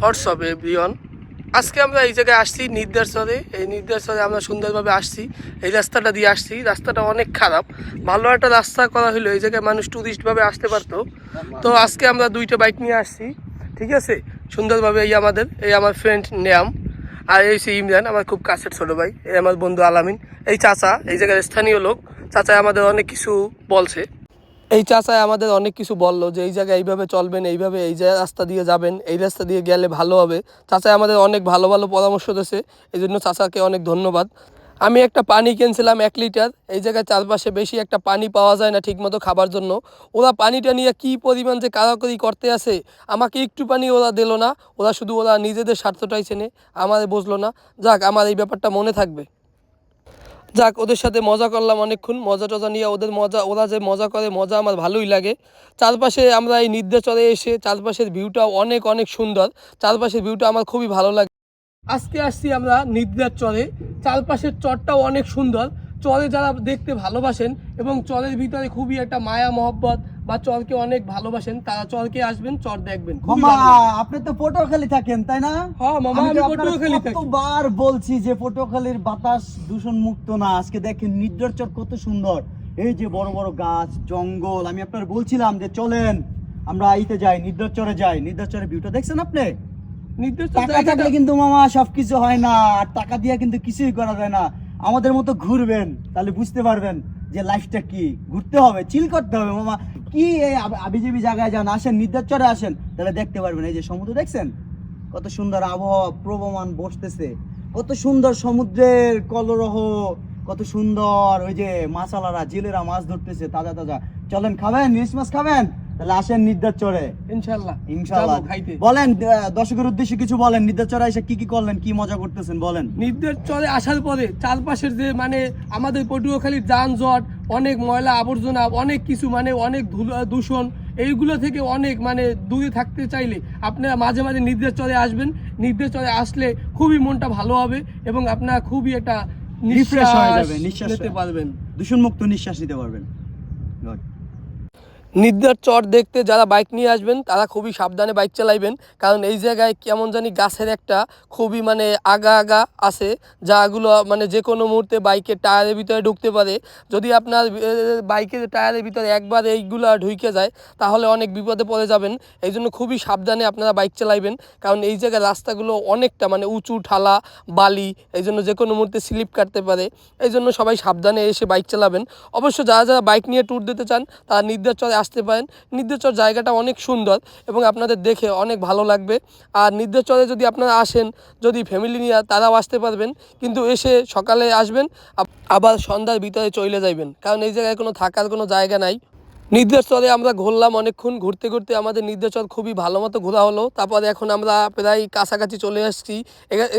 WhatsApp everyone আজকে আমরা এই জায়গায় আসছি নির্দেশরে এই নির্দেশরে আমরা সুন্দরভাবে আসছি। এই রাস্তাটা দিয়ে আসছি। রাস্তাটা অনেক খারাপ। ভালো একটা রাস্তা করা হলো এই জায়গায় মানুষ ট্যুরিস্টভাবে আসতে পারতো। তো আজকে আমরা দুইটা বাইক নিয়ে আসছি। ঠিক আছে? সুন্দরভাবে এই আমাদের, এই আমার ফ্রেন্ড নেয়াম আর এই সে ইমরান, আমার খুব কাছের ছোটো ভাই। এই আমার বন্ধু আলামিন। এই চাচা, এই জায়গার স্থানীয় লোক। চাচা আমাদের অনেক কিছু বলছে। এই চাচায় আমাদের অনেক কিছু বলল যে, এই জায়গায় এইভাবে চলবেন, এইভাবে এই রাস্তা দিয়ে যাবেন, এই রাস্তা দিয়ে গেলে ভালো হবে। চাচায় আমাদের অনেক ভালো ভালো পরামর্শ দিয়েছে এই জন্য চাচাকে অনেক ধন্যবাদ। আমি একটা পানি কিনছিলাম এক লিটার, এই জায়গায় চারপাশে বেশি একটা পানি পাওয়া যায় না ঠিকমতো খাবার জন্য। ওরা পানিটা নিয়ে কী পরিমাণ যে কারাকরি করতে আসে আমাকে একটু পানি ওরা দিল না, ওরা শুধু ওরা নিজেদের স্বার্থটাই চেনে, আমাদের বুঝলো না। যাক, আমার এই ব্যাপারটা মনে থাকবে। যাক, ওদের সাথে মজা করলাম অনেকক্ষণ। মজা টজা নিয়ে ওদের মজা, ওরা যে মজা করে, মজা আমার ভালোই লাগে। চারপাশে আমরা এই নির্দেশরে এসে চারপাশের ভিউটাও অনেক অনেক সুন্দর। চারপাশের ভিউটা আমার খুবই ভালো লাগে। আজকে আসছি আমরা নিদ্রার চরে। চারপাশের চরটাও অনেক সুন্দর। চরে যারা দেখতে ভালোবাসেন এবং চরের ভিতরে খুবই একটা মায়া মহব্বত বা চরকে অনেক ভালোবাসেন তারা চরকে আসবেন চর দেখবেন। মামা আপনি তো পটুয়াখালী থাকেন তাই না? হ্যাঁ মামা আমি পটুয়াখালী থাকি। কতবার বলছি যে পটুয়াখালীর বাতাস দূষণ মুক্ত না আজকে দেখেন নির্দর্চর কত সুন্দর। এই যে বড় বড় গাছ জঙ্গল আমি আপনার বলছিলাম যে চলেন আমরা আইতে যাই নির্দর্চরে যাই নির্দর্চরের ভিউটা দেখছেন আপনি? টাকা থাকলে কিন্তু মামা সবকিছু হয় না আর টাকা দিয়ে কিন্তু কিছুই করা যায় না। আমাদের মতো ঘুরবেন, তাহলে বুঝতে পারবেন যে লাইফটা কি। ঘুরতে হবে চিল করতে হবে। মামা, কি এই আব- আবিজাবি জায়গায় যান, আসেন নির্দাচরে আসেন, তাহলে দেখতে পারবেন। এই যে সমুদ্র দেখছেন? কত সুন্দর আবহাওয়া প্রবমান বসতেছে। কত সুন্দর সমুদ্রের কলরহ, কত সুন্দর ওই যে মাছালারা, জেলেরা মাছ ধরতেছে, তাজা তাজা। চলেন, খাবেন, ইলিশ মাছ খাবেন? তাহলে আসেন নির্দাচরে ইনশাল্লাহ। খাইতে। বলেন দর্শকের উদ্দেশ্যে কিছু বলেন নির্দাচরে এসে কি কি করলেন কি মজা করতেছেন বলেন। নির্দেশ চলে আসার পরে চারপাশের যে মানে আমাদের পটুয়াখালীর যানজট অনেক ময়লা আবর্জনা অনেক কিছু মানে অনেক ধুলো- দূষণ এইগুলো থেকে অনেক মানে দূরে থাকতে চাইলে আপনারা মাঝে মাঝে নির্দেশ চলে আসবেন। নির্দেশ চলে আসলে খুবই মনটা ভালো হবে এবং আপনারা খুবই একটা হয়ে নিঃশ্বাস যাবে, নিঃশ্বাস নিতে পারবেন। দূষণমুক্ত নিঃশ্বাস নিতে পারবেন. নিদ্রার চর দেখতে যারা বাইক নিয়ে আসবেন, তারা খুবই সাবধানে বাইক চালাইবেন। কারণ এই জায়গায় কেমন জানি গাছের একটা খুবই মানে আগা আগা আছে, যাগুলো মানে যে কোনো মুহূর্তে বাইকের টায়ারের ভিতরে ঢুকতে পারে। যদি আপনার বাইকের টায়ারের ভিতরে একবার এইগুলো ঢুকে যায়, তাহলে অনেক বিপদে পড়ে যাবেন। এই জন্য খুবই সাবধানে আপনারা বাইক চালাইবেন। কারণ এই জায়গায় রাস্তাগুলো অনেকটা মানে উঁচু, ঠালা, বালি এই জন্য যে কোনো মুহূর্তে স্লিপ কাটতে পারে। এই জন্য সবাই সাবধানে এসে বাইক চালাবেন। অবশ্য যারা যারা বাইক নিয়ে ট্যুর দিতে চান, তারা নির্দেশচরে আসতে পারেন। নির্দেশচর জায়গাটা অনেক সুন্দর এবং আপনাদের দেখে অনেক ভালো লাগবে। আর নির্দেশচরে যদি আপনারা আসেন, যদি ফ্যামিলি নিয়ে, তারাও আসতে পারবেন। কিন্তু এসে সকালে আসবেন আবার সন্ধ্যার ভিতরে চলে যাইবেন। কারণ এই জায়গায় কোনো থাকার কোনো জায়গা নাই। নির্দেশচরে আমরা ঘুরলাম অনেকক্ষণ, ঘুরতে ঘুরতে আমাদের নির্দেশচর খুবই ভালো মতো ঘোরা হলো। তারপরে এখন আমরা প্রায় কাছাকাছি চলে আসছি।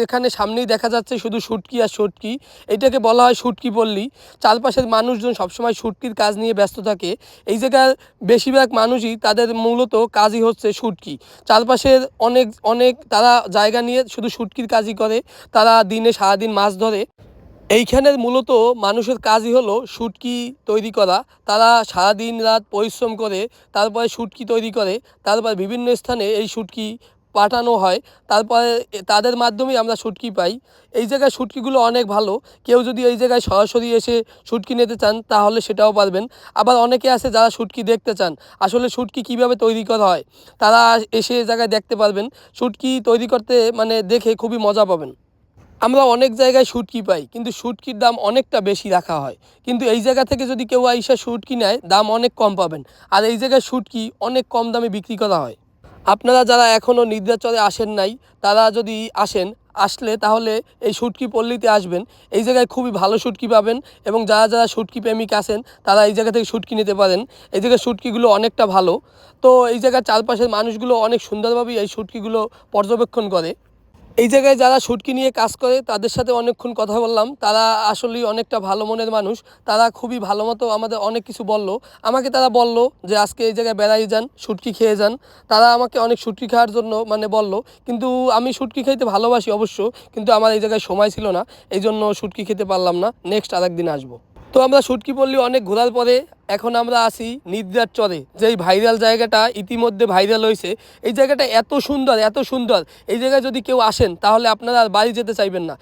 এখানে সামনেই দেখা যাচ্ছে শুধু শুটকি আর শুটকি। এটাকে বলা হয় শুটকি পল্লী। চারপাশের মানুষজন সবসময় শুটকির কাজ নিয়ে ব্যস্ত থাকে। এই জায়গার বেশিরভাগ মানুষই তাদের মূলত কাজই হচ্ছে শুটকি। চারপাশের অনেক অনেক তারা জায়গা নিয়ে শুধু শুটকির কাজই করে। তারা দিনে সারাদিন মাছ ধরে। এইখানের মূলত মানুষের কাজই হলো শুটকি তৈরি করা। তারা সারাদিন রাত পরিশ্রম করে, তারপরে শুটকি তৈরি করে, তারপর বিভিন্ন স্থানে এই শুটকি পাঠানো হয়। তারপরে তাদের মাধ্যমেই আমরা শুটকি পাই। এই জায়গায় শুটকিগুলো অনেক ভালো। কেউ যদি এই জায়গায় সরাসরি এসে শুটকি নিতে চান, তাহলে সেটাও পারবেন। আবার অনেকে আছে যারা শুটকি দেখতে চান, আসলে শুটকি কীভাবে তৈরি করা হয়, তারা এসে জায়গায় দেখতে পারবেন। শুটকি তৈরি করতে মানে দেখে খুবই মজা পাবেন। আমরা অনেক জায়গায় শুটকি পাই, কিন্তু শুটকির দাম অনেকটা বেশি রাখা হয়। কিন্তু এই জায়গা থেকে যদি কেউ আইসা শুটকি নেয়, দাম অনেক কম পাবেন। আর এই জায়গায় শুটকি অনেক কম দামে বিক্রি করা হয়। আপনারা যারা এখনও নিদ্রাচরে আসেন নাই, তারা যদি আসেন, আসলে তাহলে এই শুটকি পল্লীতে আসবেন। এই জায়গায় খুবই ভালো শুটকি পাবেন এবং যারা যারা শুটকি প্রেমিক আছেন, তারা এই জায়গা থেকে শুটকি নিতে পারেন। এই জায়গায় শুটকিগুলো অনেকটা ভালো। তো এই জায়গার চারপাশের মানুষগুলো অনেক সুন্দরভাবেই এই শুটকিগুলো পর্যবেক্ষণ করে। এই জায়গায় যারা শুটকি নিয়ে কাজ করে, তাদের সাথে অনেকক্ষণ কথা বললাম। তারা আসলেই অনেকটা ভালো মনের মানুষ। তারা খুবই ভালো মতো আমাদের অনেক কিছু বলল। আমাকে তারা বলল যে, আজকে এই জায়গায় বেড়াই যান শুটকি খেয়ে যান। তারা আমাকে অনেক শুটকি খাওয়ার জন্য মানে বলল। কিন্তু আমি শুটকি খাইতে ভালোবাসি অবশ্য, কিন্তু আমার এই জায়গায় সময় ছিল না। এই জন্য শুটকি খেতে পারলাম না। নেক্সট আরেকদিন আসব। তো আমরা সুটকি পল্লী অনেক ঘোরার পরে এখন আমরা আসি নিদ্রার চরে। যেই ভাইরাল জায়গাটা ইতিমধ্যে ভাইরাল হয়েছে এই জায়গাটা এত সুন্দর এত সুন্দর। এই জায়গায় যদি কেউ আসেন, তাহলে আপনারা আর বাড়ি যেতে চাইবেন না।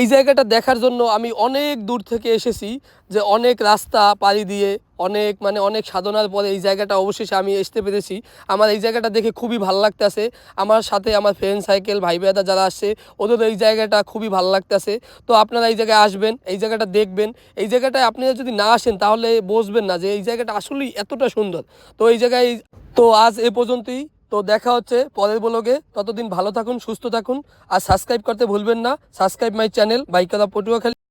এই জায়গাটা দেখার জন্য আমি অনেক দূর থেকে এসেছি যে অনেক রাস্তা পাড়ি দিয়ে, অনেক মানে অনেক সাধনার পরে এই জায়গাটা অবশেষে আমি আসতে পেরেছি। আমার এই জায়গাটা দেখে খুবই ভালো লাগতেছে। আমার সাথে আমার ফ্রেন্ড সাইকেল ভাই বেদা যারা আসছে, ওদের এই জায়গাটা খুবই ভালো লাগতেছে। তো আপনারা এই জায়গায় আসবেন, এই জায়গাটা দেখবেন। এই জায়গাটায় আপনারা যদি না আসেন, তাহলে বসবেন না যে এই জায়গাটা আসলেই এতটা সুন্দর। তো এই জায়গায়, তো আজ এ পর্যন্তই। তো দেখা হচ্ছে পরের ব্লগে ততদিন ভালো থাকুন, সুস্থ থাকুন, আর সাবস্ক্রাইব করতে ভুলবেন না। সাবস্ক্রাইব মাই চ্যানেল বাইকারা পটুয়াখালী